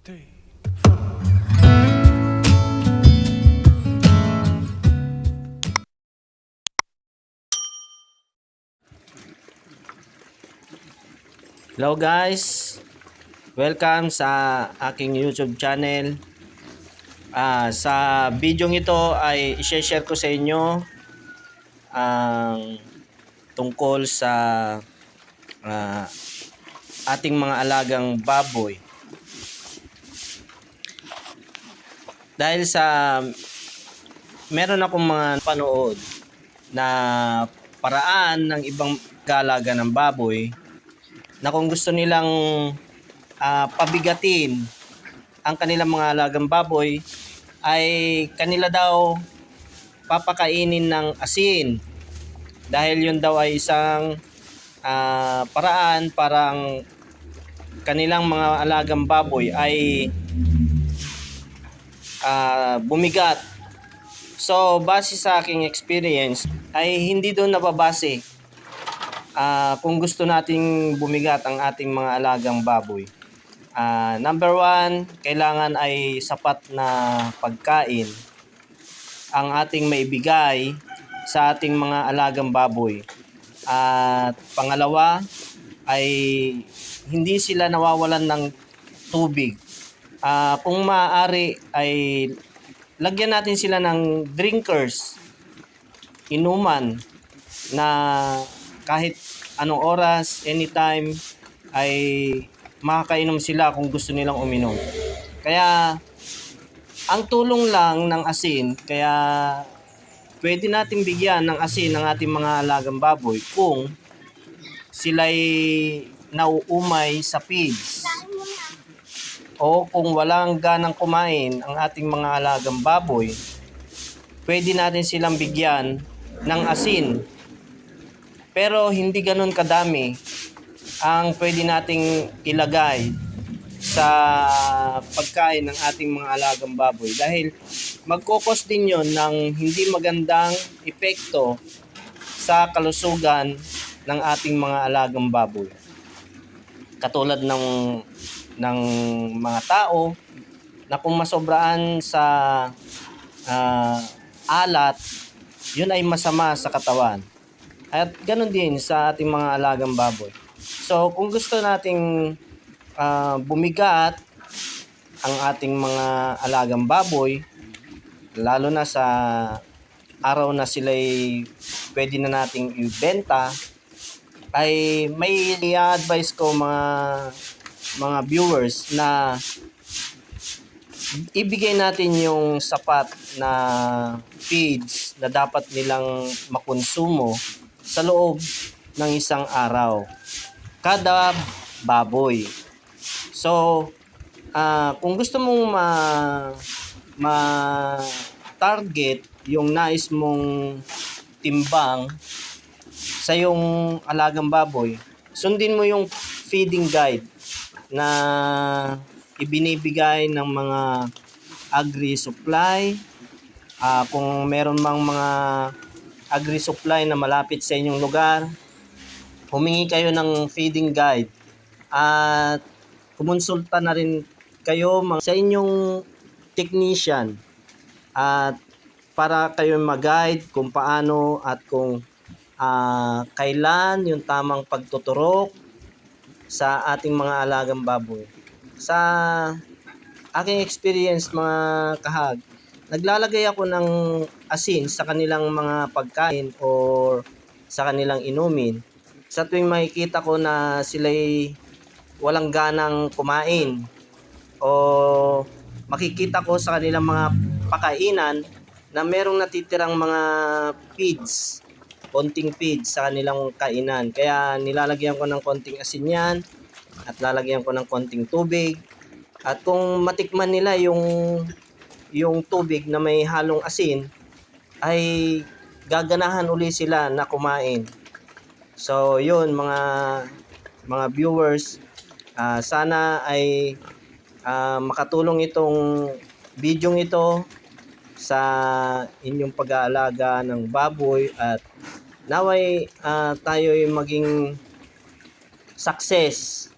Hello guys! Welcome sa aking YouTube channel. Ah, sa video ito ay i-share ko sa inyo ang tungkol sa ah, ating mga alagang baboy. Dahil sa meron akong mga panood na paraan ng ibang galaga ng baboy na kung gusto nilang ah, pabigatin ang kanilang mga alagang baboy ay kanila daw papakainin ng asin. Dahil yun daw ay isang ah, paraan parang kanilang mga alagang baboy ay ah, bumigat so base sa aking experience ay hindi doon nababase Ah, kung gusto nating bumigat ang ating mga alagang baboy. Ah, number one, kailangan ay sapat na pagkain ang ating maibigay sa ating mga alagang baboy. At pangalawa ay hindi sila nawawalan ng tubig. Ah, kung maaari ay lagyan natin sila ng drinkers, inuman na kahit anong oras, anytime, ay makakainom sila kung gusto nilang uminom. Kaya, ang tulong lang ng asin, kaya pwede nating bigyan ng asin ng ating mga alagang baboy kung sila'y nauumay sa feeds o kung walang ganang kumain ang ating mga alagang baboy, pwede natin silang bigyan ng asin pero hindi ganun kadami ang pwede nating ilagay sa pagkain ng ating mga alagang baboy dahil magkokos din yon ng hindi magandang epekto sa kalusugan ng ating mga alagang baboy. Katulad ng ng mga tao na kung masobraan sa ah, alat, yun ay masama sa katawan. At ganun din sa ating mga alagang baboy. So, kung gusto nating ah, bumigat ang ating mga alagang baboy, lalo na sa araw na sila'y pwede na nating ibenta, ay may i-advise ko mga mga viewers na ibigay natin yung sapat na feeds na dapat nilang makonsumo sa loob ng isang araw. Kada baboy. So, ah, kung gusto mong ma, ma target yung nais mong timbang sa yung alagang baboy, sundin mo yung feeding guide na ibinibigay ng mga agri-supply. Ah, kung meron mang mga agri-supply na malapit sa inyong lugar, humingi kayo ng feeding guide at kumonsulta na rin kayo mga- sa inyong technician at para kayo mag-guide kung paano at kung ah, kailan yung tamang pagtuturok sa ating mga alagang baboy. Sa aking experience mga kahag, naglalagay ako ng asin sa kanilang mga pagkain or sa kanilang inumin. Sa tuwing makikita ko na sila'y walang ganang kumain o makikita ko sa kanilang mga pakainan na merong natitirang mga feeds, konting feeds sa kanilang kainan. Kaya nilalagyan ko ng konting asin yan at lalagyan ko ng konting tubig. At kung matikman nila yung yung tubig na may halong asin, ay gaganahan uli sila na kumain. So, yun mga mga viewers, ah, sana ay ah, makatulong itong video ito sa inyong pag-aalaga ng baboy at naway ah, tayo'y maging success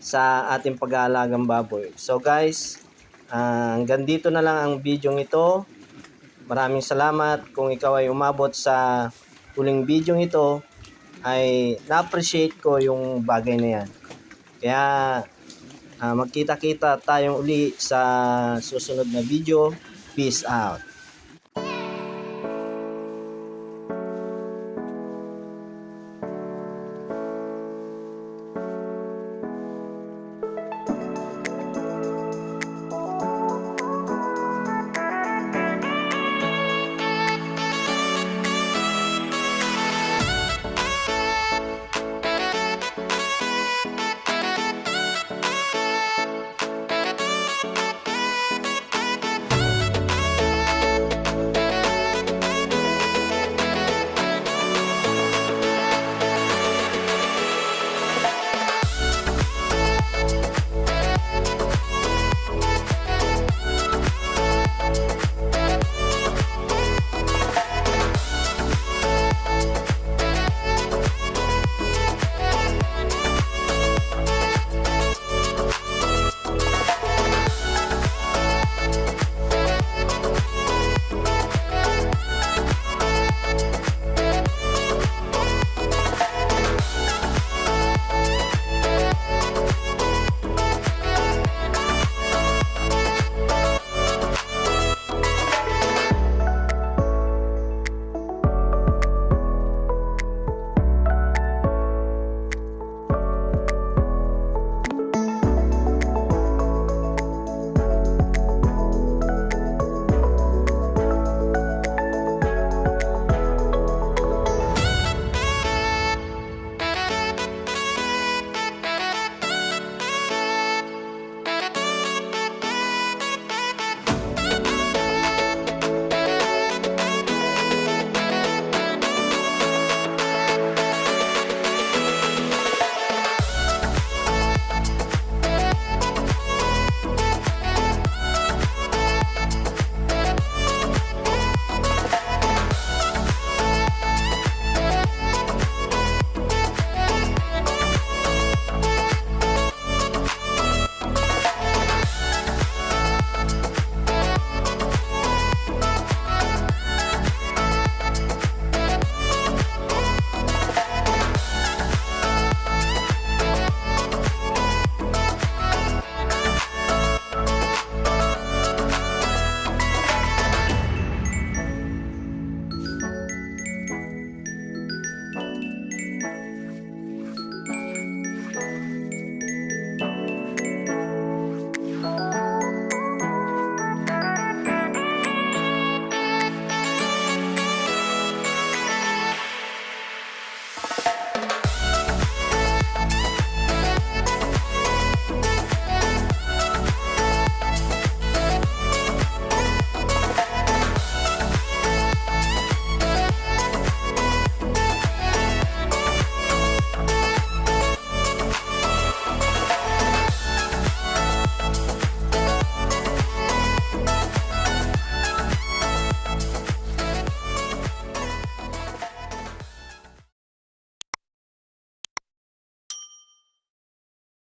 sa ating pag-aalagang baboy. So guys, ah, hanggang dito na lang ang video ito. Maraming salamat kung ikaw ay umabot sa huling video ito ay na-appreciate ko yung bagay na yan. Kaya ah, magkita-kita tayong uli sa susunod na video. Peace out.